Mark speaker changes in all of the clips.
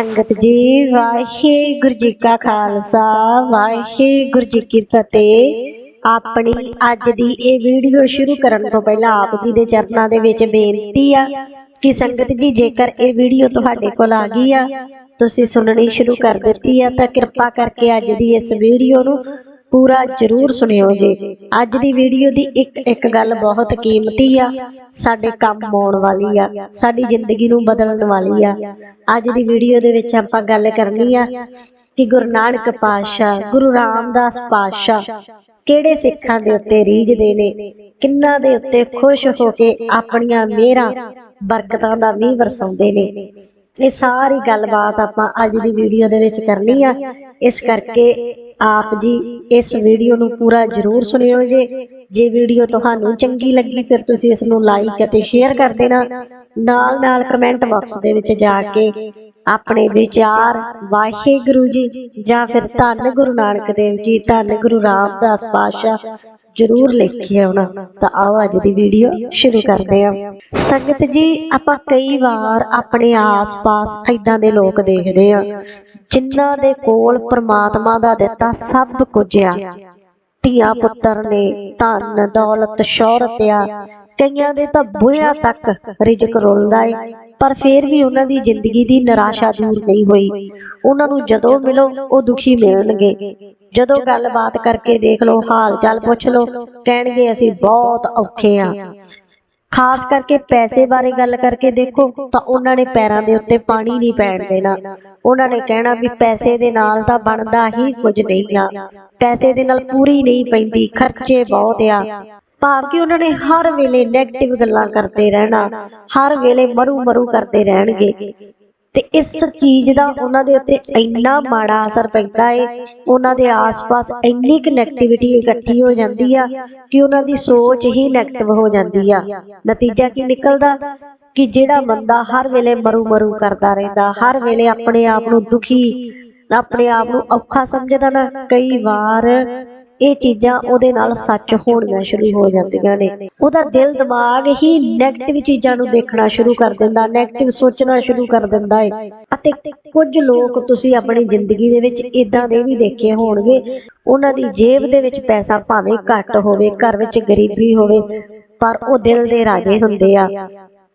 Speaker 1: ਸੰਗਤ ਜੀ, ਵਾਹਿਗੁਰੂ ਜੀ ਕਾ ਖਾਲਸਾ, ਵਾਹਿਗੁਰੂ ਜੀ ਕੀ ਫਤਿਹ। ਆਪਣੀ ਅੱਜ ਦੀ ਇਹ ਵੀਡੀਓ ਸ਼ੁਰੂ ਕਰਨ ਤੋਂ ਪਹਿਲਾਂ ਆਪ ਜੀ ਦੇ ਚਰਨਾਂ ਦੇ ਵਿੱਚ ਬੇਨਤੀ ਆ ਕਿ ਸੰਗਤ ਜੀ, ਜੇਕਰ ਇਹ ਵੀਡੀਓ ਤੁਹਾਡੇ ਕੋਲ ਆ ਗਈ ਆ, ਤੁਸੀਂ ਸੁਣਨੀ ਸ਼ੁਰੂ ਕਰ ਦਿੱਤੀ ਆ, ਤਾਂ ਕਿਰਪਾ ਕਰਕੇ ਅੱਜ ਦੀ ਇਸ ਵੀਡੀਓ ਨੂੰ ਪੂਰਾ ਜ਼ਰੂਰ ਸੁਣਿਓ ਜੀ। ਅੱਜ ਦੀ ਵੀਡੀਓ ਦੀ ਇੱਕ ਇੱਕ ਗੱਲ ਬਹੁਤ ਕੀਮਤੀ ਆ। ਸਾਡੇ ਕੰਮ ਆਉਣ ਵਾਲੀ ਆ। ਸਾਡੀ ਜ਼ਿੰਦਗੀ ਨੂੰ ਬਦਲਣ ਵਾਲੀ ਆ। ਅੱਜ ਦੀ ਵੀਡੀਓ ਦੇ ਵਿੱਚ ਆਪਾਂ ਗੱਲ ਕਰਨੀ ਆ ਕਿ ਗੁਰੂ ਨਾਨਕ ਪਾਤਸ਼ਾਹ, ਗੁਰੂ ਰਾਮਦਾਸ ਪਾਤਸ਼ਾਹ ਕਿਹੜੇ ਸਿੱਖਾਂ ਦੇ ਉੱਤੇ ਰੀਝਦੇ ਨੇ? ਕਿੰਨਾ ਦੇ ਉੱਤੇ ਖੁਸ਼ ਹੋ ਕੇ ਆਪਣੀਆਂ ਮਿਹਰਾਂ, ਬਰਕਤਾਂ ਦਾ ਵੀ ਵਰਸਾਉਂਦੇ ਨੇ? ਇਹ ਸਾਰੀ ਗੱਲਬਾਤ ਆਪਾਂ ਅੱਜ ਦੀ ਵੀਡੀਓ ਦੇ ਵਿੱਚ ਕਰਨੀ ਆ। ਇਸ ਕਰਕੇ ਆਪ ਜੀ ਇਸ ਵੀਡੀਓ ਨੂੰ ਪੂਰਾ ਜ਼ਰੂਰ ਸੁਣਿਓ ਜੇ। ਜੇ ਵੀਡੀਓ ਤੁਹਾਨੂੰ ਚੰਗੀ ਲੱਗੀ, ਫਿਰ ਤੁਸੀਂ ਇਸ ਨੂੰ ਲਾਈਕ ਅਤੇ ਸ਼ੇਅਰ ਕਰ ਦੇਣਾ। ਨਾਲ ਨਾਲ ਕਮੈਂਟ ਬਾਕਸ ਦੇ ਵਿੱਚ ਜਾ ਕੇ ਆਪਣੇ ਵਿਚਾਰ ਵਾਹਿਗੁਰੂ ਜੀ ਜਾਂ ਫਿਰ ਧੰਨ ਗੁਰੂ ਨਾਨਕ ਦੇਵ ਜੀ, ਧੰਨ ਗੁਰੂ ਰਾਮਦਾਸ ਪਾਤਸ਼ਾਹ ਜਰੂਰ ਲਿਖ ਕੇ ਤਾਂ ਆਓ ਅੱਜ ਦੀ ਵੀਡੀਓ ਸ਼ੁਰੂ ਕਰਦੇ ਹਾਂ। ਸੰਗਤ ਜੀ, ਆਪਾਂ ਕਈ ਵਾਰ ਆਪਣੇ ਆਸ-ਪਾਸ ਐਦਾਂ ਦੇ ਲੋਕ ਦੇਖਦੇ ਆ ਜਿਨ੍ਹਾਂ ਦੇ ਕੋਲ ਪ੍ਰਮਾਤਮਾ ਦਾ ਦਿੱਤਾ ਸਭ ਕੁਝ ਆ। ਧੀਆ ਪੁੱਤਰ ਨੇ ਧਨ, ਦੌਲਤ, ਸ਼ੌਹਰਤ ਆ। ਕਈਆਂ ਦੇ ਤਾਂ ਬੁਹਿਆਂ ਤੱਕ ਰਿਜਕ ਰੁਲਦਾ ਏ। ਪਰ ਫਿਰ ਵੀ ਉਹਨਾਂ ਦੀ ਜ਼ਿੰਦਗੀ ਦੀ ਨਿਰਾਸ਼ਾ ਦੂਰ ਨਹੀਂ ਹੋਈ। ਉਹਨਾਂ ਨੂੰ ਜਦੋਂ ਮਿਲੋ, ਉਹ ਦੁਖੀ ਮਿਲਣਗੇ। ਜਦੋਂ ਗੱਲਬਾਤ ਕਰਕੇ ਦੇਖ ਲਓ ਹਾਲ ਚਾਲ ਪੁੱਛ ਲਓ, ਕਹਿਣਗੇ, ਅਸੀਂ ਬਹੁਤ ਔਖੇ ਆ। ਖਾਸ ਕਰਕੇ ਪੈਸੇ ਬਾਰੇ ਗੱਲ ਕਰਕੇ ਦੇਖੋ, ਤਾਂ ਉਹਨਾਂ ਨੇ ਪੈਰਾਂ ਦੇ ਉੱਤੇ ਪਾਣੀ ਨਹੀਂ ਪੈਣ ਦੇਣਾ। ਉਹਨਾਂ ਨੇ ਕਹਿਣਾ ਵੀ ਪੈਸੇ ਦੇ ਨਾਲ ਤਾਂ ਬਣਦਾ ਹੀ ਕੁਝ ਨਹੀਂ ਆ। ਪੈਸੇ ਦੇ ਨਾਲ ਪੂਰੀ ਨਹੀਂ ਪੈਂਦੀ, ਖਰਚੇ ਬਹੁਤ ਆ। ਭਾਵ ਕਿ ਉਹਨਾਂ ਨੇ ਹਰ ਵੇਲੇ 네ਗੇਟਿਵ ਗੱਲਾਂ ਕਰਦੇ ਰਹਿਣਾ, ਹਰ ਵੇਲੇ ਮਰੂ ਮਰੂ ਕਰਦੇ ਰਹਿਣਗੇ। ਤੇ ਇਸ ਚੀਜ਼ ਦਾ ਉਹਨਾਂ ਦੇ ਉੱਤੇ ਇੰਨਾ ਮਾੜਾ ਅਸਰ ਪੈਂਦਾ ਏ, ਉਹਨਾਂ ਦੇ ਆਸ-ਪਾਸ ਇੰਨੀ ਕਨੈਕਟੀਵਿਟੀ ਇਕੱਠੀ ਹੋ ਜਾਂਦੀ ਆ ਕਿ ਉਹਨਾਂ ਦੀ ਸੋਚ ਹੀ ਨੈਗੇਟਿਵ ਹੋ ਜਾਂਦੀ ਆ। ਨਤੀਜਾ ਕੀ ਨਿਕਲਦਾ? ਕਿ ਜਿਹੜਾ ਬੰਦਾ ਹਰ ਵੇਲੇ ਮਰੂ ਮਰੂ ਕਰਦਾ ਰਹਿੰਦਾ, ਹਰ ਵੇਲੇ ਆਪਣੇ ਆਪ ਨੂੰ ਦੁਖੀ, ਆਪਣੇ ਆਪ ਨੂੰ ਔਖਾ ਸਮਝਦਾ ਨਾ, ਕਈ ਵਾਰ ਇਹ ਚੀਜ਼ਾਂ ਉਹਦੇ ਨਾਲ ਸੱਚ ਹੋਣੀਆਂ ਸ਼ੁਰੂ ਹੋ ਜਾਂਦੀਆਂ ਨੇ। ਉਹਦਾ ਦਿਲ ਦਿਮਾਗ ਹੀ 네ਗੇਟਿਵ ਚੀਜ਼ਾਂ ਨੂੰ ਦੇਖਣਾ ਸ਼ੁਰੂ ਕਰ ਦਿੰਦਾ 네ਗੇਟਿਵ ਸੋਚਣਾ ਸ਼ੁਰੂ ਕਰ ਦਿੰਦਾ ਹੈ ਅਤੇ ਕੁਝ ਲੋਕ ਤੁਸੀਂ ਆਪਣੀ ਜ਼ਿੰਦਗੀ ਦੇ ਵਿੱਚ ਇਦਾਂ ਦੇ ਵੀ ਦੇਖੇ ਹੋਣਗੇ, ਉਹਨਾਂ ਦੀ ਜੇਬ ਦੇ ਵਿੱਚ ਪੈਸਾ ਭਾਵੇਂ ਘੱਟ ਹੋਵੇ, ਘਰ ਵਿੱਚ ਗਰੀਬੀ ਹੋਵੇ, ਪਰ ਉਹ ਦਿਲ ਦੇ ਰਾਜੇ ਹੁੰਦੇ ਆ।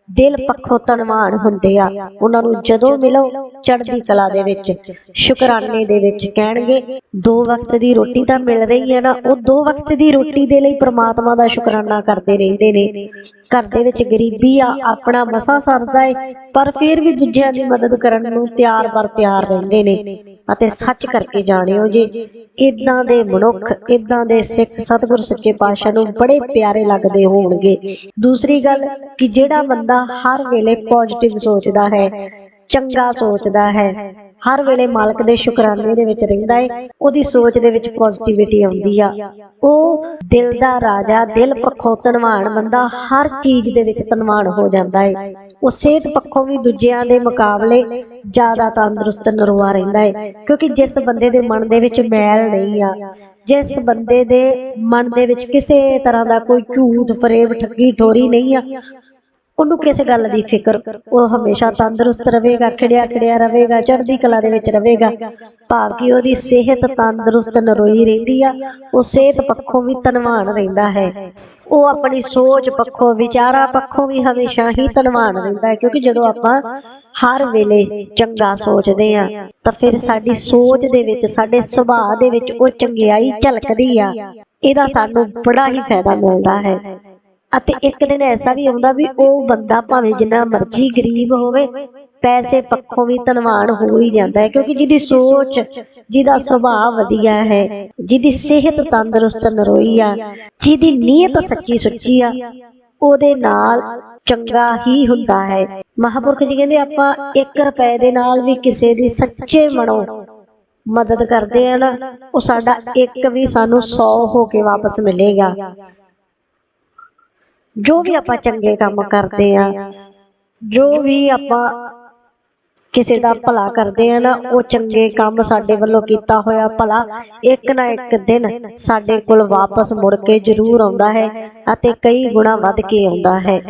Speaker 1: ਦਿਲ ਪੱਖੋਂ ਤਨਵਾਨ ਹੁੰਦੇ ਆ। ਉਹਨਾਂ ਨੂੰ ਜਦੋਂ ਮਿਲੋ ਚੜ੍ਹਦੀ ਕਲਾ ਦੇ ਵਿੱਚ, ਸ਼ੁਕਰਾਨੇ ਦੇ ਵਿੱਚ ਕਹਿਣਗੇ, ਦੋ ਵਕਤ ਦੀ ਰੋਟੀ ਤਾਂ ਮਿਲ ਰਹੀ ਹੈ ਨਾ, ਉਹ ਦੋ ਵਕਤ ਦੀ ਰੋਟੀ ਦੇ ਲਈ ਪ੍ਰਮਾਤਮਾ ਦਾ ਸ਼ੁਕਰਾਨਾ ਕਰਦੇ ਰਹਿੰਦੇ ਨੇ। ਘਰ ਦੇ ਵਿੱਚ ਗਰੀਬੀ ਆ, ਆਪਣਾ ਮਸਾ ਸਰਦਾ ਏ, ਪਰ ਫਿਰ ਵੀ ਦੂਜਿਆਂ ਦੀ ਮਦਦ ਕਰਨ ਨੂੰ ਤਿਆਰ ਬਰ ਤਿਆਰ ਰਹਿੰਦੇ ਨੇ। ਅਤੇ ਸੱਚ ਕਰਕੇ ਜਾਣਿਓ ਜੇ ਇਦਾਂ ਦੇ ਮਨੁੱਖ ਇਦਾਂ ਦੇ ਸਿੱਖ ਸਤਿਗੁਰ ਸੱਚੇ ਪਾਤਸ਼ਾਹ ਨੂੰ ਬੜੇ ਪਿਆਰੇ ਲੱਗਦੇ ਹੋਣਗੇ। ਦੂਸਰੀ ਗੱਲ ਕਿ ਜਿਹੜਾ ਬੰਦਾ ਹਰ ਵੇਲੇ ਪੋਜ਼ਿਟਿਵ ਸੋਚਦਾ ਹੈ ਚੰਗਾ ਸੋਚਦਾ ਹੈ। ਹਰ ਵੇਲੇ ਮਾਲਕ ਦੇ ਸ਼ੁਕਰਾਨੇ ਦੇ ਵਿੱਚ ਰਹਿੰਦਾ ਹੈ ਉਹਦੀ ਸੋਚ ਦੇ ਵਿੱਚ ਪੋਜ਼ਿਟਿਵਿਟੀ ਆਉਂਦੀ ਆ। ਉਹ ਦਿਲ ਦਾ ਰਾਜਾ ਦਿਲ ਪੱਖੋਂ ਧਨਵਾਨ ਬੰਦਾ ਹਰ ਚੀਜ਼ ਦੇ ਵਿੱਚ ਧਨਵਾਨ ਹੋ ਜਾਂਦਾ ਹੈ। ਉਹ ਸਿਹਤ ਪੱਖੋਂ ਵੀ ਦੂਜਿਆਂ ਦੇ ਮੁਕਾਬਲੇ ਜ਼ਿਆਦਾ ਤੰਦਰੁਸਤ ਨਰਵਾ ਰਹਿੰਦਾ ਹੈ। ਕਿਉਂਕਿ ਜਿਸ ਬੰਦੇ ਦੇ ਮਨ ਦੇ ਵਿੱਚ ਮੈਲ ਨਹੀਂ ਆ ਜਿਸ ਬੰਦੇ ਦੇ ਮਨ ਦੇ ਵਿੱਚ ਕਿਸੇ ਤਰ੍ਹਾਂ ਦਾ ਕੋਈ ਝੂਠ ਫਰੇਬ ਠੱਗੀ ਠੋਰੀ ਨਹੀਂ ਆ। ਉਹਨੂੰ ਕਿਸੇ ਗੱਲ ਦੀ ਫਿਕਰ। ਉਹ ਹਮੇਸ਼ਾ ਤੰਦਰੁਸਤ ਰਹੇਗਾ ਖਿੜਿਆ ਖਿੜਿਆ ਰਹੇਗਾ, ਚੜ੍ਹਦੀ ਕਲਾ ਦੇ ਵਿੱਚ ਰਹੇਗਾ। ਭਾਵ ਕਿ ਉਹਦੀ ਸਿਹਤ ਤੰਦਰੁਸਤ ਨਰੋਈ ਰਹਿੰਦੀ ਆ। ਉਹ ਸਿਹਤ ਪੱਖੋਂ ਵੀ ਧਨਵਾਨ ਰਹਿੰਦਾ ਹੈ। ਉਹ ਆਪਣੀ ਸੋਚ ਪੱਖੋਂ, ਵਿਚਾਰਾਂ ਪੱਖੋਂ ਵੀ ਹਮੇਸ਼ਾ ਹੀ ਧਨਵਾਨ ਰਹਿੰਦਾ ਹੈ। ਕਿਉਂਕਿ ਜਦੋਂ ਆਪਾਂ ਹਰ ਵੇਲੇ ਚੰਗਾ ਸੋਚਦੇ ਆ ਤਾਂ ਫਿਰ ਸਾਡੀ ਸੋਚ ਦੇ ਵਿੱਚ, ਸਾਡੇ ਸੁਭਾਅ ਦੇ ਵਿੱਚ ਉਹ ਚੰਗਿਆਈ ਝਲਕਦੀ ਆ। ਇਹਦਾ ਸਾਨੂੰ ਬੜਾ ਹੀ ਫਾਇਦਾ ਮਿਲਦਾ ਹੈ। ਅਤੇ ਇੱਕ ਦਿਨ ਐਸਾ ਵੀ ਆਉਂਦਾ ਵੀ ਉਹ ਬੰਦਾ ਭਾਵੇਂ ਜਿੰਨਾ ਮਰਜ਼ੀ ਗਰੀਬ ਹੋਵੇ, ਪੈਸੇ ਪੱਖੋਂ ਵੀ ਧਨਵਾਨ ਹੋ ਹੀ ਜਾਂਦਾ ਹੈ, ਕਿਉਂਕਿ ਜਿਹਦੀ ਸੋਚ, ਜਿਹਦਾ ਸੁਭਾਅ ਵਧੀਆ ਹੈ, ਜਿਹਦੀ ਸਿਹਤ ਤੰਦਰੁਸਤ ਨਰੋਈ ਆ, ਜਿਹਦੀ ਨੀਅਤ ਸੱਚੀ ਸੁੱਚੀ ਆ, ਉਹਦੇ ਨਾਲ ਚੰਗਾ ਹੀ ਹੁੰਦਾ ਹੈ। ਮਹਾਪੁਰਖ ਜੀ ਕਹਿੰਦੇ ਆਪਾਂ 1 ਰੁਪਏ ਦੇ ਨਾਲ ਵੀ ਕਿਸੇ ਦੀ ਸੱਚੇ ਮਨੋਂ ਮਦਦ ਕਰਦੇ ਆ ਨਾ, ਉਹ ਸਾਡਾ ਇੱਕ ਵੀ ਸਾਨੂੰ 100 ਹੋ ਕੇ ਵਾਪਸ ਮਿਲੇਗਾ। ਜੋ ਵੀ ਆਪਾਂ ਚੰਗੇ ਕੰਮ ਕਰਦੇ ਆ ਜੋ ਵੀ ਆਪਾਂ ਕਿਸੇ ਦਾ ਭਲਾ ਕਰਦੇ ਆ ਨਾ ਉਹ ਚੰਗੇ ਕੰਮ ਸਾਡੇ ਵੱਲੋਂ ਕੀਤਾ ਹੋਇਆ ਭਲਾ ਇੱਕ ਨਾ ਇੱਕ ਦਿਨ ਸਾਡੇ ਕੋਲ ਵਾਪਸ ਮੁੜ ਕੇ ਜ਼ਰੂਰ ਆਉਂਦਾ ਹੈ ਅਤੇ ਕਈ ਗੁਣਾ ਵੱਧ ਕੇ ਆਉਂਦਾ ਹੈ।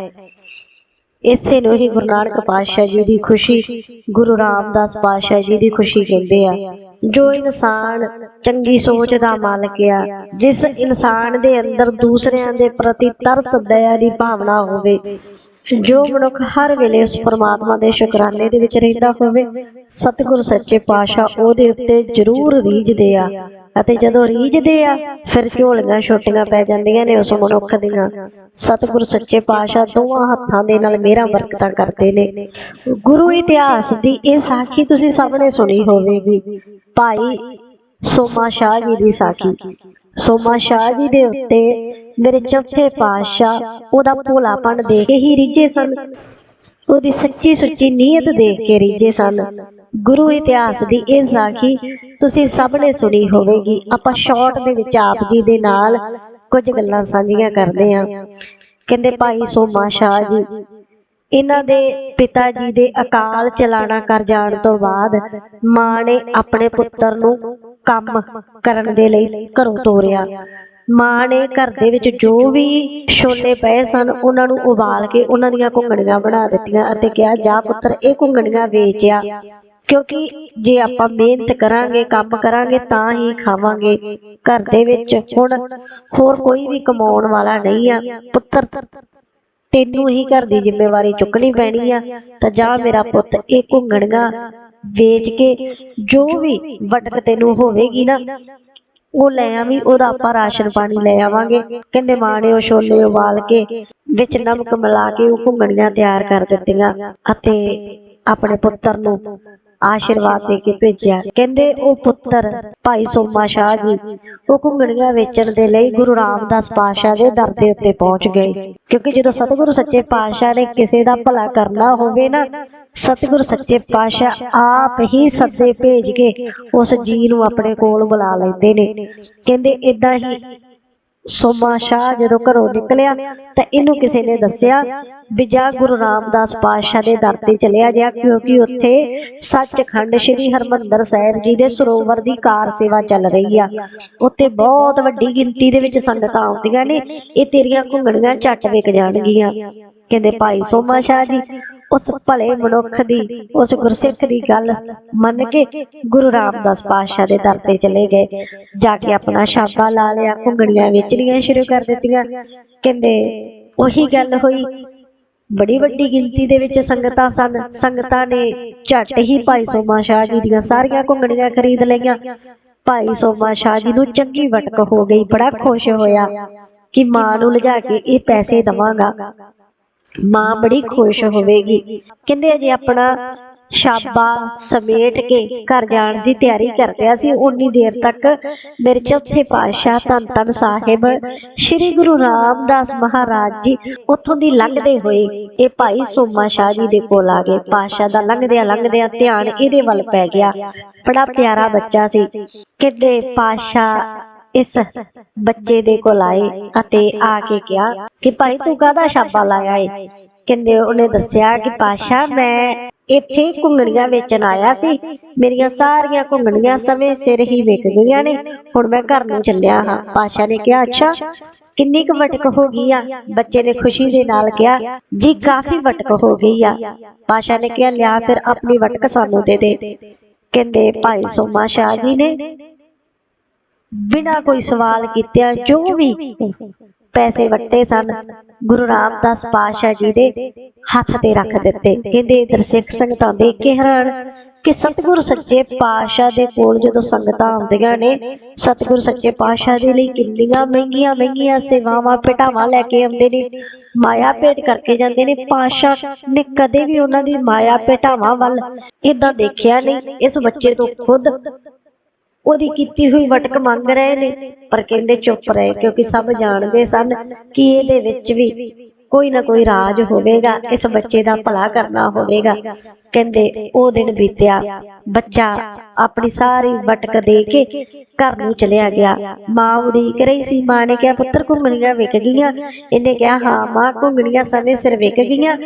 Speaker 1: ਇਸੇ ਨੂੰ ਹੀ ਗੁਰੂ ਨਾਨਕ ਪਾਤਸ਼ਾਹ ਜੀ ਦੀ ਖੁਸ਼ੀ ਗੁਰੂ ਰਾਮਦਾਸ ਪਾਤਸ਼ਾਹ ਜੀ ਦੀ ਖੁਸ਼ੀ ਕਹਿੰਦੇ ਆ। ਜੋ ਇਨਸਾਨ ਚੰਗੀ ਸੋਚ ਦਾ ਮਾਲਕ ਆ, ਜਿਸ ਇਨਸਾਨ ਦੇ ਅੰਦਰ ਦੂਸਰਿਆਂ ਦੇ ਪ੍ਰਤੀ ਤਰਸ, ਦਇਆ ਦੀ ਭਾਵਨਾ ਹੋਵੇ, ਜੋ ਮਨੁੱਖ ਹਰ ਵੇਲੇ ਉਸ ਪਰਮਾਤਮਾ ਦੇ ਸ਼ੁਕਰਾਨੇ ਦੇ ਵਿੱਚ ਰਹਿੰਦਾ ਹੋਵੇ, ਸਤਿਗੁਰ ਸੱਚੇ ਪਾਤਸ਼ਾਹ ਉਹਦੇ ਉੱਤੇ ਜ਼ਰੂਰ ਰੀਝਦੇ ਆ। ਅਤੇ ਜਦੋਂ ਰੀਝਦੇ ਆ, ਫਿਰ ਝੋਲੀਆਂ ਛੋਟੀਆਂ ਪੈ ਜਾਂਦੀਆਂ ਨੇ ਉਸ ਮਨੁੱਖ ਦੀਆਂ। ਸਤਿਗੁਰ ਸੱਚੇ ਪਾਤਸ਼ਾਹ ਦੋਵਾਂ ਹੱਥਾਂ ਦੇ ਨਾਲ ਮੇਰਾ ਬਰਕਤਾਂ ਕਰਦੇ ਨੇ। ਗੁਰੂ ਇਤਿਹਾਸ ਦੀ ਇਹ ਸਾਖੀ ਤੁਸੀਂ ਸਭ ਨੇ ਸੁਣੀ ਹੋਵੇਗੀ। ਭਾਈ ਸੋਮਾ ਸ਼ਾਹ ਜੀ ਦੀ ਸਾਖੀ। ਸੋਮਾ ਸ਼ਾਹ ਜੀ ਦੇ ਉੱਤੇ ਮੇਰੇ ਚੌਥੇ ਪਾਤਸ਼ਾਹ ਉਹਦਾ ਭੋਲਾਪਣ ਦੇਖ ਕੇ ਹੀ ਰਿੱਝੇ ਸਨ। ਉਹਦੀ ਸੱਚੀ ਸੁੱਚੀ ਨੀਅਤ ਦੇਖ ਕੇ ਰਿੱਝੇ ਸਨ। ਗੁਰੂ ਇਤਿਹਾਸ ਦੀ ਇਹ ਸਾਖੀ ਤੁਸੀਂ ਸਭ ਨੇ ਸੁਣੀ ਹੋਵੇਗੀ। ਆਪਾਂ ਸ਼ਾਰਟ ਦੇ ਵਿੱਚ ਆਪ ਜੀ ਦੇ ਨਾਲ ਕੁਝ ਗੱਲਾਂ ਸਾਂਝੀਆਂ ਕਰਦੇ ਹਾਂ। ਕਹਿੰਦੇ ਭਾਈ ਸੋਮਾ ਸ਼ਾਹ ਜੀ, ਇਹਨਾਂ ਦੇ ਪਿਤਾ ਜੀ ਦੇ ਅਕਾਲ ਚਲਾਣਾ ਕਰ ਜਾਣ ਤੋਂ ਬਾਅਦ ਮਾਂ ਨੇ ਆਪਣੇ ਪੁੱਤਰ ਨੂੰ ਕੰਮ ਕਰਨ ਦੇ ਲਈ ਘਰੋਂ ਤੋਰਿਆ। ਮਾਂ ਨੇ ਘਰ ਦੇ ਵਿੱਚ ਜੋ ਵੀ ਛੋਲੇ ਪਏ ਸਨ, ਉਹਨਾਂ ਨੂੰ ਉਬਾਲ ਕੇ ਉਹਨਾਂ ਦੀਆਂ ਘੁੰਗਣੀਆਂ ਬਣਾ ਦਿੱਤੀਆਂ ਅਤੇ ਕਿਹਾ, ਜਾ ਪੁੱਤਰ, ਇਹ ਘੁੰਗਣੀਆਂ ਵੇਚਿਆ ਕਿਉਂਕਿ ਜੇ ਆਪਾਂ ਮਿਹਨਤ ਕਰਾਂਗੇ, ਕੰਮ ਕਰਾਂਗੇ, ਤਾਂ ਹੀ ਖਾਵਾਂਗੇ। ਘਰ ਦੇ ਵਿੱਚ ਹੁਣ ਹੋਰ ਕੋਈ ਵੀ ਕਮਾਉਣ ਵਾਲਾ ਨਹੀਂ ਆ। ਪੁੱਤਰ ਤੈਨੂੰ ਹੀ ਘਰ ਦੀ ਜ਼ਿੰਮੇਵਾਰੀ ਚੁੱਕਣੀ ਪੈਣੀ ਆ। ਤਾਂ ਜਾ ਮੇਰਾ ਪੁੱਤ, ਇਹ ਘੁੰਗਣੀਆਂ ਵੇਚ ਕੇ ਜੋ ਵੀ ਵਟਕ ਤੈਨੂੰ ਹੋਵੇਗੀ ਨਾ, ਉਹ ਲੈ ਆਵੀਂ, ਉਹਦਾ ਆਪਾਂ ਰਾਸ਼ਨ ਪਾਣੀ ਲੈ ਆਵਾਂਗੇ। ਕਹਿੰਦੇ ਮਾਂ ਨੇ ਉਹ ਛੋਲੇ ਉਬਾਲ ਕੇ ਵਿੱਚ ਨਮਕ ਮਿਲਾ ਕੇ ਉਹ ਘੁੰਗਣੀਆਂ ਤਿਆਰ ਕਰ ਦਿੱਤੀਆਂ। ਅਤੇ ਆਪਣੇ ਪੁੱਤਰ ਨੂੰ ਆਸ਼ੀਰਵਾਦ ਦੇ ਕੇ ਭੇਜਿਆ। ਕਹਿੰਦੇ, ਉਹ ਪੁੱਤਰ, ਭਾਈ ਸੋਮਾ ਸ਼ਾਹ ਜੀ, ਉਹ ਘੁੰਗਣੀਆਂ ਵੇਚਣ ਦੇ ਲਈ ਗੁਰੂ ਰਾਮਦਾਸ ਪਾਤਸ਼ਾਹ ਦੇ ਦਰ ਦੇ ਉੱਤੇ ਪਹੁੰਚ ਗਏ। ਕਿਉਂਕਿ ਜਦੋਂ ਸਤਿਗੁਰੂ ਸੱਚੇ ਪਾਤਸ਼ਾਹ ਨੇ ਕਿਸੇ ਦਾ ਭਲਾ ਕਰਨਾ ਹੋਵੇ ਨਾ, ਸਤਿਗੁਰੂ ਸੱਚੇ ਪਾਤਸ਼ਾਹ ਆਪ ਹੀ ਸੱਦੇ ਭੇਜ ਕੇ ਉਸ ਜੀ ਨੂੰ ਆਪਣੇ ਕੋਲ ਬੁਲਾ ਲੈਂਦੇ ਨੇ। ਕਹਿੰਦੇ ਇਦਾਂ ਹੀ ਸੋਮਾ ਸ਼ਾਹ ਜਦੋਂ ਘਰੋਂ ਨਿਕਲਿਆ ਤਾਂ ਇਹਨੂੰ ਕਿਸੇ ਨੇ ਦੱਸਿਆ ਵੀ ਜਾ ਗੁਰੂ ਰਾਮਦਾਸ ਪਾਤਸ਼ਾਹ ਦੇ ਦਰ ਤੇ ਚਲਿਆ ਗਿਆ ਕਿਉਂਕਿ ਉੱਥੇ ਸੱਚਖੰਡ ਸ੍ਰੀ ਹਰਮੰਦਰ ਸਾਹਿਬ ਜੀ ਦੇ ਸਰੋਵਰ ਦੀ ਕਾਰ ਸੇਵਾ ਚੱਲ ਰਹੀ ਆ। ਉੱਥੇ ਬਹੁਤ ਵੱਡੀ ਗਿਣਤੀ ਦੇ ਵਿੱਚ ਸੰਗਤਾਂ ਆਉਂਦੀਆਂ ਨੇ, ਇਹ ਤੇਰੀਆਂ ਘੁੰਗਣੀਆਂ ਝੱਟ ਵਿਕ ਜਾਣਗੀਆਂ। ਕਹਿੰਦੇ ਭਾਈ ਸੋਮਾ ਸ਼ਾਹ ਜੀ ਉਸ ਭਲੇ ਮਨੁੱਖ ਦੀ, ਉਸ ਗੁਰਸਿੱਖ ਦੀ ਗੱਲ ਮੰਨ ਕੇ ਗੁਰੂ ਰਾਮਦਾਸ ਪਾਤਸ਼ਾਹ ਦੇ ਦਰ ਤੇ ਚਲੇ ਗਏ। ਜਾ ਕੇ ਆਪਣਾ ਛਾਪਾ ਲਾ ਲਿਆ, ਘੁੰਗਣੀਆਂ ਵੇਚਣੀਆਂ ਸ਼ੁਰੂ ਕਰ ਦਿੱਤੀਆਂ। ਕਹਿੰਦੇ, ਉਹੀ ਗੱਲ ਹੋਈ। ਬੜੀ ਵੱਡੀ ਗਿਣਤੀ ਦੇ ਵਿੱਚ ਸੰਗਤਾਂ ਸਨ। ਸੰਗਤਾਂ ਨੇ ਝੱਟ ਹੀ ਭਾਈ ਸੋਮਾ ਸ਼ਾਹ ਜੀ ਦੀਆਂ ਸਾਰੀਆਂ ਘੁੰਗਣੀਆਂ ਖਰੀਦ ਲਈਆਂ। ਭਾਈ ਸੋਮਾ ਸ਼ਾਹ ਜੀ ਨੂੰ ਚੰਗੀ ਵਟਕ ਹੋ ਗਈ, ਬੜਾ ਖੁਸ਼ ਹੋਇਆ ਕਿ ਮਾਂ ਨੂੰ ਲਿਜਾ ਕੇ ਇਹ ਪੈਸੇ ਦਵਾਂਗਾ। ਮਾਂ ਬੜੀ ਖੁਸ਼ ਹੋਵੇਗੀ। ਕਹਿੰਦੇ ਅਜੇ ਆਪਣਾ ਸ਼ਾਬਾ ਸਮੇਟ ਕੇ ਘਰ ਜਾਣ ਦੀ ਤਿਆਰੀ ਕਰ ਰਿਹਾ ਸੀ। ਉਨੀ ਦੇਰ ਤੱਕ ਮੇਰੇ ਚੌਥੇ ਪਾਤਸ਼ਾਹ ਧੰਨ ਧੰਨ ਸਾਹਿਬ ਸ੍ਰੀ ਗੁਰੂ ਰਾਮਦਾਸ ਮਹਾਰਾਜ ਜੀ ਉੱਥੋਂ ਦੀ ਲੰਘਦੇ ਹੋਏ ਇਹ ਭਾਈ ਸੋਮਾ ਸ਼ਾਹ ਜੀ ਦੇ ਕੋਲ ਆ ਗਏ। ਪਾਤਸ਼ਾਹ ਦਾ ਲੰਘਦਿਆਂ ਲੰਘਦਿਆਂ ਧਿਆਨ ਇਹਦੇ ਵੱਲ ਪੈ ਗਿਆ। ਬੜਾ ਪਿਆਰਾ ਬੱਚਾ ਸੀ। ਕਿਤੇ ਪਾਤਸ਼ਾਹ ਇਸ ਬੱਚੇ ਦੇ ਕੋਲ ਆਏ ਅਤੇ ਆ ਕੇ ਕਿਹਾ ਕਿ ਭਾਈ ਤੂੰ ਕਾਹਦਾ ਛਾਪਾ ਲਾਇਆ ਏ? ਕਹਿੰਦੇ ਉਹਨੇ ਦੱਸਿਆ ਕਿ ਪਾਸ਼ਾ, ਮੈਂ ਇੱਥੇ ਘੁੰਗਣੀਆਂ ਵੇਚਣ ਆਇਆ ਸੀ। ਮੇਰੀਆਂ ਸਾਰੀਆਂ ਘੁੰਗਣੀਆਂ ਸਮੇਂ ਸਿਰ ਹੀ ਵਿਕ ਗਈਆਂ ਨੇ। ਹੁਣ ਮੈਂ ਘਰ ਨੂੰ ਚੱਲਿਆ ਹਾਂ। ਪਾਸ਼ਾ ਨੇ ਕਿਹਾ, ਅੱਛਾ, ਕਿੰਨੀ ਕੁ ਵਟਕ ਹੋ ਗਈ ਆ? ਬੱਚੇ ਨੇ ਖੁਸ਼ੀ ਦੇ ਨਾਲ ਕਿਹਾ, ਜੀ, ਕਾਫੀ ਵਟਕ ਹੋ ਗਈ ਆ। ਪਾਸ਼ਾ ਨੇ ਕਿਹਾ, ਲਿਆ ਫਿਰ ਆਪਣੀ ਵਟਕ ਸਾਨੂੰ ਦੇ ਦੇ। ਕਹਿੰਦੇ, ਭਾਈ ਸੋਮਾ ਸ਼ਾਹ ਜੀ ਨੇ ਬਿਨਾਂ ਕੋਈ ਸਵਾਲ ਕੀਤਿਆਂ ਜੋ ਵੀ ਪੈਸੇ ਵੱਟੇ ਸਨ, ਗੁਰੂ ਰਾਮਦਾਸ ਪਾਤਸ਼ਾਹ ਜੀ ਦੇ ਹੱਥ ਤੇ ਰੱਖ ਦਿੱਤੇ। ਕਹਿੰਦੇ ਇਧਰ ਸਿੱਖ ਸੰਗਤਾਂ ਦੇਖ ਕੇ ਹੈਰਾਨ ਕਿ ਸਤਿਗੁਰ ਸੱਚੇ ਪਾਤਸ਼ਾਹ ਦੇ ਕੋਲ ਜਦੋਂ ਸੰਗਤਾਂ ਆਉਂਦੀਆਂ ਨੇ, ਸਤਿਗੁਰ ਸੱਚੇ ਪਾਤਸ਼ਾਹ ਦੇ ਲਈ ਕਿੰਨੀਆਂ ਮਹਿੰਗੀਆਂ ਮਹਿੰਗੀਆਂ ਸੇਵਾਵਾਂ ਭੇਟਾਵਾਂ ਲੈ ਕੇ ਆਉਂਦੇ ਨੇ, ਮਾਇਆ ਭੇਟ ਕਰਕੇ ਜਾਂਦੇ ਨੇ। ਪਾਤਸ਼ਾਹ ਨੇ ਕਦੇ ਵੀ ਉਹਨਾਂ ਦੀ ਮਾਇਆ ਭੇਟਾਵਾਂ ਵੱਲ ਇਦਾਂ ਦੇਖਿਆ ਨਹੀਂ। ਇਸ ਬੱਚੇ ਤੋਂ ਖੁਦ ਉਹਦੀ ਕੀਤੀ ਹੋਈ ਵਟਕ ਮੰਗ ਰਹੇ ਨੇ, ਪਰ ਕਹਿੰਦੇ ਚੁੱਪ ਰਹੇ, ਕਿਉਂਕਿ ਸਭ ਜਾਣਦੇ ਸਨ ਕਿ ਇਹਦੇ ਵਿੱਚ ਵੀ ਕੋਈ ਨਾ ਕੋਈ ਰਾਜ ਹੋਵੇਗਾ, ਇਸ ਬੱਚੇ ਦਾ ਭਲਾ ਕਰਨਾ ਹੋਵੇਗਾ। ਕਹਿੰਦੇ ਉਹ ਦਿਨ ਬੀਤਿਆ, ਬੱਚਾ ਆਪਣੀ ਸਾਰੀ ਵਟਕ ਦੇ ਕੇ ਘਰ ਨੂੰ ਚਲਿਆ ਗਿਆ। ਮਾਂ ਉਡੀਕ ਰਹੀ ਸੀ, ਮਾਂ ਨੇ ਕਿਹਾ, ਪੁੱਤਰ ਘੁੰਗਣੀਆਂ ਵਿਕ ਗਈਆਂ। ਇਹਨੇ ਕਿਹਾ, ਹਾਂ, ਮਾਂ ਘੁੰਗਣੀਆਂ ਸਮੇਂ ਸਿਰ ਵਿਕ ਗਈਆਂ।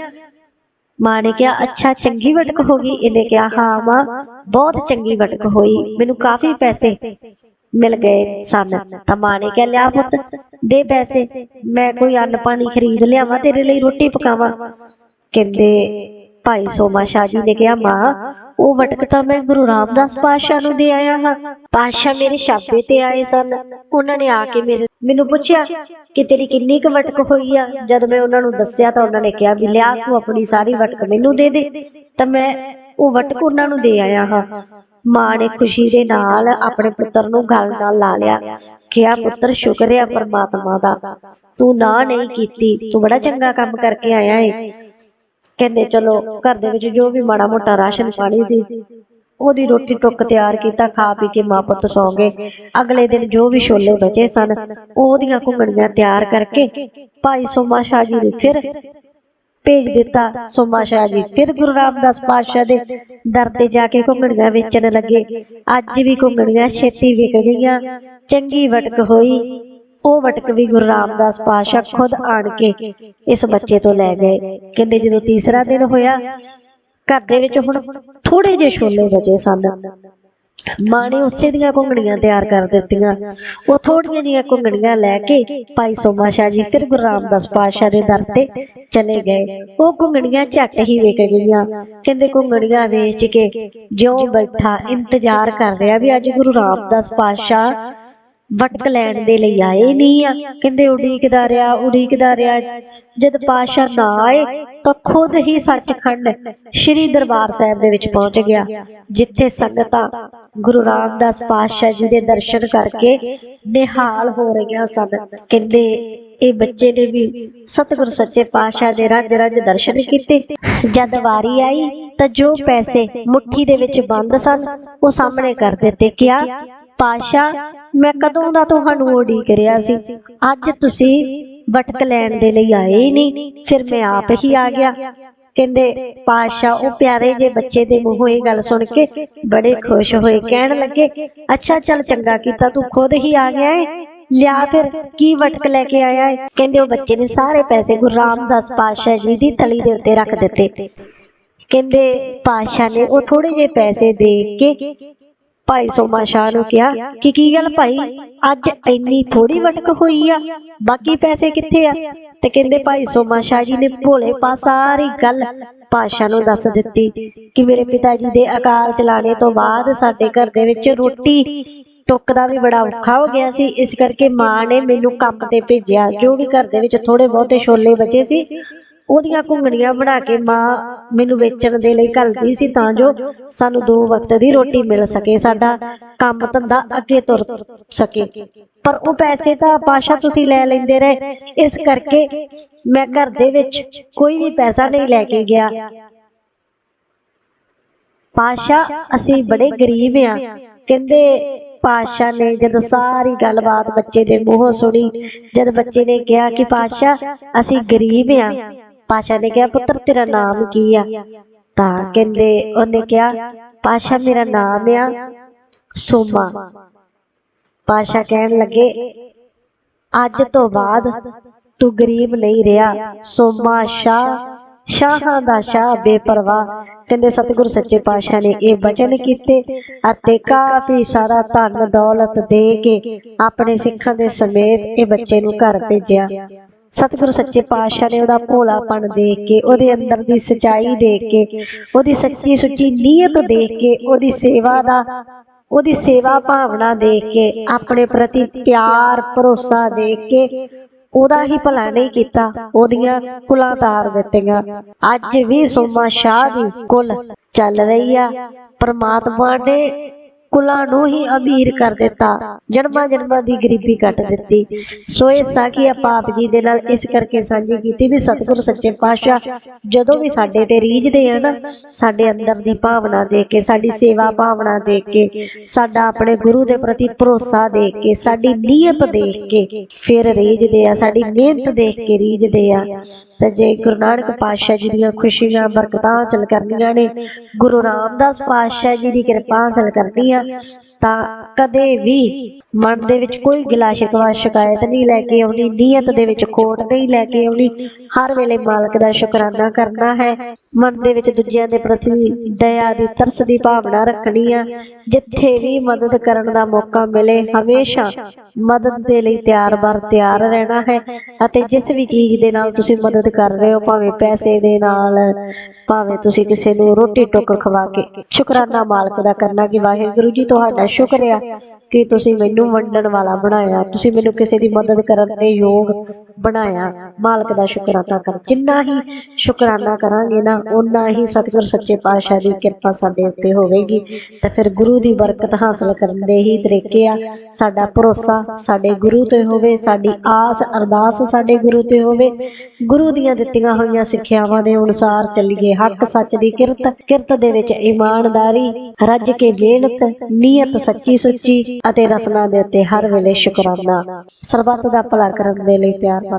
Speaker 1: ਮਾਂ ਨੇ ਕਿਹਾ, ਅੱਛਾ, ਚੰਗੀ ਵਟਕ ਹੋ ਗਈ? ਇਹਨੇ ਕਿਹਾ, ਹਾਂ ਮਾਂ, ਬਹੁਤ ਚੰਗੀ ਵਟਕ ਹੋਈ। ਮੈਨੂੰ ਕਾਫੀ ਪੈਸੇ ਮਿਲ ਗਏ ਸਨ। ਤਾਂ ਮਾਂ ਨੇ ਕਿਹਾ, ਲਿਆ ਪੁੱਤ, ਦੇ ਪੈਸੇ। ਮੈਂ ਕੋਈ ਅੰਨ ਪਾਣੀ ਖਰੀਦ ਲਿਆਵਾਂ, ਤੇਰੇ ਲਈ ਰੋਟੀ ਪਕਾਵਾਂ। ਕਹਿੰਦੇ ਭਾਈ ਸੋਮਾ ਸ਼ਾਹ ਜੀ ਨੇ ਕਿਹਾ, ਮਾਂ, ਉਹ ਵਟਕ ਤਾਂ ਮੈਂ ਗੁਰੂ ਰਾਮਦਾਸ ਪਾਤਸ਼ਾਹ ਨੂੰ ਦੇ ਆਇਆ ਹਾਂ। ਪਾਤਸ਼ਾਹ ਮੇਰੇ ਛਾਪੇ ਤੇ ਆਏ ਸਨ। ਉਹਨਾਂ ਨੇ ਆ ਕੇ ਮੇਰੇ ਮੈਨੂੰ ਪੁੱਛਿਆ ਕਿ ਤੇਰੀ ਕਿੰਨੀ ਕੁ ਵਟਕ ਹੋਈ ਆ? ਜਦ ਮੈਂ ਉਹਨਾਂ ਨੂੰ ਦੱਸਿਆ ਤਾਂ ਉਹਨਾਂ ਨੇ ਕਿਹਾ ਵੀ, ਲਿਆ ਤੂੰ ਆਪਣੀ ਸਾਰੀ ਵਟਕ ਮੈਨੂੰ ਦੇ ਦੇ। ਤਾਂ ਮੈਂ ਉਹ ਵਟਕ ਉਹਨਾਂ ਨੂੰ ਦੇ ਆਇਆ ਹਾਂ। ਮਾਂ ਨੇ ਖੁਸ਼ੀ ਦੇ ਨਾਲ ਆਪਣੇ ਪੁੱਤਰ ਨੂੰ ਗਲ ਨਾਲ ਲਾ ਲਿਆ। ਕਿਹਾ, ਪੁੱਤਰ, ਸ਼ੁਕਰ ਹੈ ਪਰਮਾਤਮਾ ਦਾ। ਤੂੰ ਨਾ ਨਹੀਂ ਕੀਤੀ। ਤੂੰ ਬੜਾ ਚੰਗਾ ਕੰਮ ਕਰਕੇ ਆਇਆ ਏ। ਕਹਿੰਦੇ ਚਲੋ ਘਰ ਦੇ ਵਿੱਚ ਜੋ ਵੀ ਮਾੜਾ ਮੋਟਾ ਰਾਸ਼ਨ ਪਾਣੀ ਸੀ, ਉਹਦੀ ਰੋਟੀ ਟੁੱਕ ਤਿਆਰ ਕੀਤਾ, ਖਾ ਪੀ ਕੇ ਮਾਂ ਪੁੱਤ ਸੌਂ ਗਏ। ਅਗਲੇ ਦਿਨ ਜੋ ਵੀ ਛੋਲੇ ਬਚੇ ਸਨ ਉਹਦੀਆਂ ਘੁੰਗਣੀਆਂ ਤਿਆਰ ਕਰਕੇ ਭਾਈ ਸੋਮਾ ਸ਼ਾਹ ਜੀ ਨੇ ਫਿਰ ਭੇਜ ਦਿੱਤਾ। ਸੋਮਾ ਸ਼ਾਹ ਜੀ ਫਿਰ ਗੁਰੂ ਰਾਮਦਾਸ ਪਾਤਸ਼ਾਹ ਦੇ ਦਰ ਤੇ ਜਾ ਕੇ ਘੁੰਗਣੀਆਂ ਵੇਚਣ ਲੱਗੇ। ਅੱਜ ਵੀ ਘੁੰਗਣੀਆਂ ਛੇਤੀ ਵਿਕ ਗਈਆਂ। ਚੰਗੀ ਵਟਕ ਹੋਈ। ਉਹ ਵਟਕ ਵੀ ਗੁਰੂ ਰਾਮਦਾਸ ਪਾਤਸ਼ਾਹ ਖੁਦ ਆਣ ਕੇ ਇਸ ਬੱਚੇ ਤੋਂ ਲੈ ਗਏ। ਕਹਿੰਦੇ ਜਦੋਂ ਤੀਸਰਾ ਦਿਨ ਹੋਇਆ, ਘਰ ਦੇ ਵਿੱਚ ਹੁਣ ਥੋੜੇ ਜਿਹੇ ਛੋਲੇ ਬਚੇ ਸਨ। ਮਾਂ ਨੇ ਉਸੇ ਦੀਆਂ ਘੁੰਗਣੀਆਂ ਤਿਆਰ ਕਰ ਦਿੱਤੀਆਂ। ਉਹ ਥੋੜੀਆਂ ਜਿਹੀਆਂ ਘੁੰਗਣੀਆਂ ਲੈ ਕੇ ਭਾਈ ਸੋਮਾ ਸ਼ਾਹ ਜੀ ਫਿਰ ਗੁਰੂ ਰਾਮਦਾਸ ਪਾਤਸ਼ਾਹ ਦੇ ਦਰ ਤੇ ਚਲੇ ਗਏ। ਉਹ ਘੁੰਗਣੀਆਂ ਝੱਟ ਹੀ ਵਿਕ ਗਈਆਂ। ਕਹਿੰਦੇ ਘੁੰਗਣੀਆਂ ਵੇਚ ਕੇ ਜਿਉਂ ਬੈਠਾ ਇੰਤਜ਼ਾਰ ਕਰ ਰਿਹਾ ਵੀ ਅੱਜ ਗੁਰੂ ਰਾਮਦਾਸ ਪਾਤਸ਼ਾਹ ਵਟਕ ਲੈਣ ਦੇ ਲਈ ਆਏ ਨਹੀਂ ਆ। ਕਹਿੰਦੇ ਉਡੀਕਦਾ ਰਿਹਾ ਉਡੀਕਦਾ ਰਿਹਾ। ਜਦ ਪਾਸ਼ਾ ਨਾ ਆਏ ਤਾਂ ਖੁਦ ਹੀ ਸੱਚਖੰਡ ਸ੍ਰੀ ਦਰਬਾਰ ਸਾਹਿਬ ਦੇ ਵਿੱਚ ਪਹੁੰਚ ਗਿਆ ਜਿੱਥੇ ਸੰਗਤਾਂ ਗੁਰੂ ਰਾਮਦਾਸ ਪਾਤਸ਼ਾਹ ਜੀ ਦੇ ਦਰਸ਼ਨ ਕਰਕੇ ਨਿਹਾਲ ਹੋ ਰਹੀਆਂ ਸਨ। ਕਹਿੰਦੇ ਇਹ ਬੱਚੇ ਨੇ ਵੀ ਸਤਿਗੁਰ ਸੱਚੇ ਪਾਤਸ਼ਾਹ ਦੇ ਰੰਗ ਰੰਗ ਦਰਸ਼ਨ ਕੀਤੇ। ਜਦ ਵਾਰੀ ਆਈ ਤਾਂ ਜੋ ਪੈਸੇ ਮੁੱਠੀ ਦੇ ਵਿੱਚ ਬੰਦ ਸਨ ਉਹ ਸਾਹਮਣੇ ਕਰ ਦਿੱਤੇ ਕਿਹਾ ਪਾਸ਼ਾ, ਮੈਂ ਕਦੋਂ ਦਾ ਤੁਹਾਨੂੰ ਉਡੀਕ ਰਿਹਾ ਸੀ? ਅੱਜ ਤੁਸੀਂ ਵਟਕ ਲੈਣ ਦੇ ਲਈ ਆਏ ਨਹੀਂ। ਫਿਰ ਮੈਂ ਆਪ ਹੀ ਆ ਗਿਆ। ਕਹਿੰਦੇ, ਪਾਸ਼ਾ, ਉਹ ਪਿਆਰੇ ਜੇ ਬੱਚੇ ਦੇ ਮੂੰਹੋਂ ਇਹ ਗੱਲ ਸੁਣ ਕੇ ਬੜੇ ਖੁਸ਼ ਹੋਏ। ਕਹਿਣ ਲੱਗੇ, ਅੱਛਾ, ਚੱਲ ਚੰਗਾ ਕੀਤਾ, ਤੂੰ ਖੁਦ ਹੀ ਆ ਗਿਆ ਏ। ਲਿਆ ਫਿਰ, ਕੀ ਵਟਕ ਲੈ ਕੇ ਆਇਆ ਹੈ ਕਹਿੰਦੇ, ਉਹ ਬੱਚੇ ਨੇ ਸਾਰੇ ਪੈਸੇ ਗੁਰੂ ਰਾਮਦਾਸ ਪਾਸ਼ਾ ਜੀ ਦੀ ਤਲੀ ਦੇ ਉੱਤੇ ਰੱਖ ਦਿੱਤੇ। ਕਹਿੰਦੇ, ਪਾਸ਼ਾ ਨੇ ਉਹ ਥੋੜੇ ਜਿਹੇ ਪੈਸੇ ਦੇ ਕੇ ਭਾਈ ਸੋਮਾ ਸ਼ਾਹ ਨੂੰ ਕਿਹਾ ਕਿ ਕੀ ਗੱਲ ਭਾਈ? ਅੱਜ ਇੰਨੀ ਥੋੜੀ ਵਟਕ ਹੋਈ ਆ। ਬਾਕੀ ਪੈਸੇ ਕਿੱਥੇ ਆ? ਤੇ ਕਹਿੰਦੇ ਭਾਈ ਸੋਮਾ ਸ਼ਾਹ ਜੀ ਨੇ ਭੋਲੇ ਪਾ ਸਾਰੀ ਗੱਲ ਪਾਸ਼ਾ ਨੂੰ ਦੱਸ ਦਿੱਤੀ ਕਿ ਮੇਰੇ ਪਿਤਾ ਜੀ ਦੇ ਅਕਾਲ ਚਲਾਣੇ ਤੋਂ ਬਾਅਦ ਸਾਡੇ ਘਰ ਦੇ ਵਿੱਚ ਰੋਟੀ ਟੁੱਕ ਦਾ ਵੀ ਬੜਾ ਔਖਾ ਹੋ ਗਿਆ ਸੀ। ਇਸ ਕਰਕੇ ਮਾਂ ਨੇ ਮੈਨੂੰ ਕੰਮ ਤੇ ਭੇਜਿਆ। ਜੋ ਵੀ ਘਰ ਦੇ ਵਿੱਚ ਥੋੜੇ ਬਹੁਤੇ ਛੋਲੇ ਬਚੇ ਸੀ ਉਹਦੀਆਂ ਘੁੰਗਣੀਆਂ ਬਣਾ ਕੇ ਮਾਂ ਮੈਨੂੰ ਵੇਚਣ ਦੇ ਲਈ ਘੱਲਦੀ ਸੀ ਤਾਂ ਜੋ ਸਾਨੂੰ ਦੋ ਵਕਤ ਦੀ ਰੋਟੀ ਮਿਲ ਸਕੇ, ਸਾਡਾ ਕੰਮ ਧੰਦਾ ਅੱਗੇ ਤੁਰ ਸਕੇ। ਪਰ ਉਹ ਪੈਸੇ ਤਾਂ ਪਾਸ਼ਾ ਤੁਸੀਂ ਲੈ ਲੈਂਦੇ ਰਹੇ। ਇਸ ਕਰਕੇ ਮੈਂ ਘਰ ਦੇ ਵਿੱਚ ਕੋਈ ਵੀ ਪੈਸਾ ਨਹੀਂ ਲੈ ਕੇ ਗਿਆ। ਪਾਸ਼ਾ ਅਸੀਂ ਬੜੇ ਗਰੀਬ ਆ। ਕਹਿੰਦੇ ਪਾਸ਼ਾ ਨੇ ਜਦੋਂ ਸਾਰੀ ਗੱਲਬਾਤ ਬੱਚੇ ਦੇ ਮੂੰਹੋਂ ਸੁਣੀ, ਜਦ ਬੱਚੇ ਨੇ ਕਿਹਾ ਕਿ ਪਾਸ਼ਾ ਅਸੀਂ ਗਰੀਬ ਆ। ਪਾਸ਼ਾ ਨੇ ਕਿਹਾ, ਪੁੱਤਰ, ਤੇਰਾ ਨਾਮ ਕੀ ਆ? ਤਾਂ ਕਹਿੰਦੇ, ਉਹਨੇ ਕਿਹਾ, ਪਾਸ਼ਾ, ਮੇਰਾ ਨਾਮ ਆ ਸੋਮਾ। ਪਾਸ਼ਾ ਕਹਿਣ ਲੱਗੇ, ਅੱਜ ਤੋਂ ਬਾਅਦ ਤੂੰ ਗਰੀਬ ਨਹੀਂ ਰਿਹਾ। ਸੋਮਾ ਸ਼ਾਹ, ਸ਼ਾਹਾਂ ਦਾ ਸ਼ਾਹ ਬੇਪਰਵਾਹ। ਕਹਿੰਦੇ, ਸਤਿਗੁਰ ਸੱਚੇ ਪਾਤਸ਼ਾਹ ਨੇ ਇਹ ਬਚਨ ਕੀਤੇ ਅਤੇ ਕਾਫੀ ਸਾਰਾ ਧਨ ਦੌਲਤ ਦੇ ਕੇ ਆਪਣੇ ਸਿੱਖਾਂ ਦੇ ਸਮੇਤ ਇਹ ਬੱਚੇ ਨੂੰ ਘਰ ਭੇਜਿਆ। ਸਤਿਗੁਰ ਸੱਚੇ ਪਾਤਸ਼ਾਹ ਨੇ ਉਹਦਾ ਭੋਲਾਪਣ ਦੇਖ ਕੇ, ਉਹਦੇ ਅੰਦਰ ਦੀ ਸਚਾਈ ਦੇਖ ਕੇ, ਉਹਦੀ ਸੱਚੀ ਸੁੱਚੀ ਨੀਅਤ ਦੇਖ ਕੇ, ਉਹਦੀ ਸੇਵਾ ਦਾ, ਉਹਦੀ ਸੇਵਾ ਭਾਵਨਾ ਦੇਖ ਕੇ, ਆਪਣੇ ਪ੍ਰਤੀ ਪਿਆਰ, ਭਰੋਸਾ ਦੇਖ ਕੇ, ਉਹਦਾ ਹੀ ਭਲਾ ਨਹੀਂ ਕੀਤਾ, ਉਹਦੀਆਂ ਕੁਲਾਂ ਤਾਰ ਦਿੱਤੀਆਂ। ਅੱਜ ਵੀ ਸੋਮਾ ਸ਼ਾਹ ਦੀ ਕੁਲ ਚੱਲ ਰਹੀ ਆ। ਪਰਮਾਤਮਾ ਨੇ ਕੁਲਾਂ ਨੂੰ ਹੀ ਅਮੀਰ ਕਰ ਦਿੱਤਾ, ਜਨਮਾਂ ਜਨਮਾਂ ਦੀ ਗਰੀਬੀ ਕੱਟ ਦਿੱਤੀ। ਸੋ ਇਹ ਸਾਖੀ ਆਪਾਂ ਆਪ ਜੀ ਦੇ ਨਾਲ, ਇਸ ਕਰਕੇ ਸਾਂਝੀ ਕੀਤੀ ਵੀ ਸਤਿਗੁਰ ਸੱਚੇ ਪਾਤਸ਼ਾਹ ਜਦੋਂ ਵੀ ਸਾਡੇ ਤੇ ਰੀਝਦੇ ਆ ਨਾ, ਸਾਡੇ ਅੰਦਰ ਦੀ ਭਾਵਨਾ ਦੇ ਕੇ, ਸਾਡੀ ਸੇਵਾ ਭਾਵਨਾ ਦੇ ਕੇ, ਸਾਡਾ ਆਪਣੇ ਗੁਰੂ ਦੇ ਪ੍ਰਤੀ ਭਰੋਸਾ ਦੇ ਕੇ, ਸਾਡੀ ਨੀਅਤ ਦੇਖ ਕੇ ਫਿਰ ਰੀਝਦੇ ਆ, ਸਾਡੀ ਮਿਹਨਤ ਦੇਖ ਕੇ ਰੀਝਦੇ ਆ। ਤੇ ਜੇ ਗੁਰੂ ਨਾਨਕ ਪਾਤਸ਼ਾਹ ਜੀ ਦੀਆਂ ਖੁਸ਼ੀਆਂ, ਬਰਕਤਾਂ ਹਾਸਲ ਕਰਨੀਆਂ ਨੇ, ਗੁਰੂ ਰਾਮਦਾਸ ਪਾਤਸ਼ਾਹ ਜੀ ਦੀ ਕਿਰਪਾ ਹਾਸਲ ਕਰਨੀ ਆ ਤਾਂ ਕਦੇ ਵੀ ਮਨ ਦੇ ਵਿੱਚ ਕੋਈ ਗਿਲਾ ਸ਼ਿਕਵਾ ਸ਼ਿਕਾਇਤ ਨਹੀਂ ਲੈ ਕੇ ਆਉਣੀ, ਨੀਅਤ ਦੇ ਵਿੱਚ ਖੋਟ ਨਹੀਂ ਲੈ ਕੇ ਆਉਣੀ। ਹਰ ਵੇਲੇ ਮਾਲਕ ਦਾ ਸ਼ੁਕਰਾਨਾ ਕਰਨਾ ਹੈ। ਮਨ ਦੇ ਵਿੱਚ ਦੂਜਿਆਂ ਦੇ ਪ੍ਰਤੀ ਦਇਆ ਦੀ ਤਰਸ ਦੀ ਭਾਵਨਾ ਰੱਖਣੀ ਆ। ਜਿੱਥੇ ਵੀ ਮਦਦ ਕਰਨ ਦਾ ਮੌਕਾ ਮਿਲੇ, ਹਮੇਸ਼ਾ ਮਦਦ ਦੇ ਲਈ ਤਿਆਰ-ਬਰ ਤਿਆਰ ਰਹਿਣਾ ਹੈ ਅਤੇ ਜਿਸ ਵੀ ਚੀਜ਼ ਦੇ ਨਾਲ ਤੁਸੀਂ ਮਦਦ ਕਰ ਰਹੇ ਹੋ, ਭਾਵੇਂ ਪੈਸੇ ਦੇ ਨਾਲ, ਭਾਵੇਂ ਤੁਸੀਂ ਕਿਸੇ ਨੂੰ ਰੋਟੀ ਟੁੱਕ ਖਵਾ ਕੇ ਸ਼ੁਕਰਾਨਾ ਮਾਲਕ ਦਾ ਕਰਨਾ ਕਿ ਵਾਹਿਗੁਰੂ ਜੀ ਤੁਹਾਡਾ ਸ਼ੁਕਰੀਆ। ਕਿ ਤੁਸੀਂ ਮੈਨੂੰ ਵੰਡਣ ਵਾਲਾ ਬਣਾਇਆ, ਤੁਸੀਂ ਮੈਨੂੰ ਕਿਸੇ ਦੀ ਮਦਦ ਕਰਨ ਦੇ ਯੋਗ ਬਣਾਇਆ। ਮਾਲਕ ਦਾ ਸ਼ੁਕਰਾਨਾ ਕਰ। ਜਿੰਨਾ ਹੀ ਸ਼ੁਕਰਾਨਾ ਕਰਾਂਗੇ ਨਾ ਉਨਾ ਹੀ ਸਤਿਗੁਰ ਸੱਚੇ ਪਾਤਸ਼ਾਹ ਦੀ ਕਿਰਪਾ ਸਾਡੇ ਉੱਤੇ ਹੋਵੇਗੀ। ਤੇ ਫਿਰ ਗੁਰੂ ਦੀ ਬਰਕਤ ਹਾਸਲ ਕਰਨ ਦੇ ਹੀ ਤਰੀਕੇ ਆ। ਸਾਡਾ ਭਰੋਸਾ ਸਾਡੇ ਗੁਰੂ ਤੇ ਹੋਵੇ, ਸਾਡੀ ਆਸ ਅਰਦਾਸ ਸਾਡੇ ਗੁਰੂ ਤੇ ਹੋਵੇ। ਗੁਰੂ ਦੀਆਂ ਦਿੱਤੀਆਂ ਹੋਈਆਂ ਸਿੱਖਿਆਵਾਂ ਦੇ ਅਨੁਸਾਰ ਚੱਲੀਏ। ਹੱਕ ਸੱਚ ਦੀ ਕਿਰਤ ਕਿਰਤ ਦੇ ਵਿੱਚ ਇਮਾਨਦਾਰੀ, ਰੱਜ ਕੇ ਮਿਹਨਤ, ਨੀਅਤ, ਸੱਚੀ ਸੁੱਚੀ ਅਤੇ ਰਸਨਾ ਦੇ ਉੱਤੇ ਹਰ ਵੇਲੇ ਸ਼ੁਕਰਾਨਾ। ਸਰਬੱਤ ਦਾ ਭਲਾ ਕਰਨ ਦੇ ਲਈ ਪਿਆਰ ਕਰ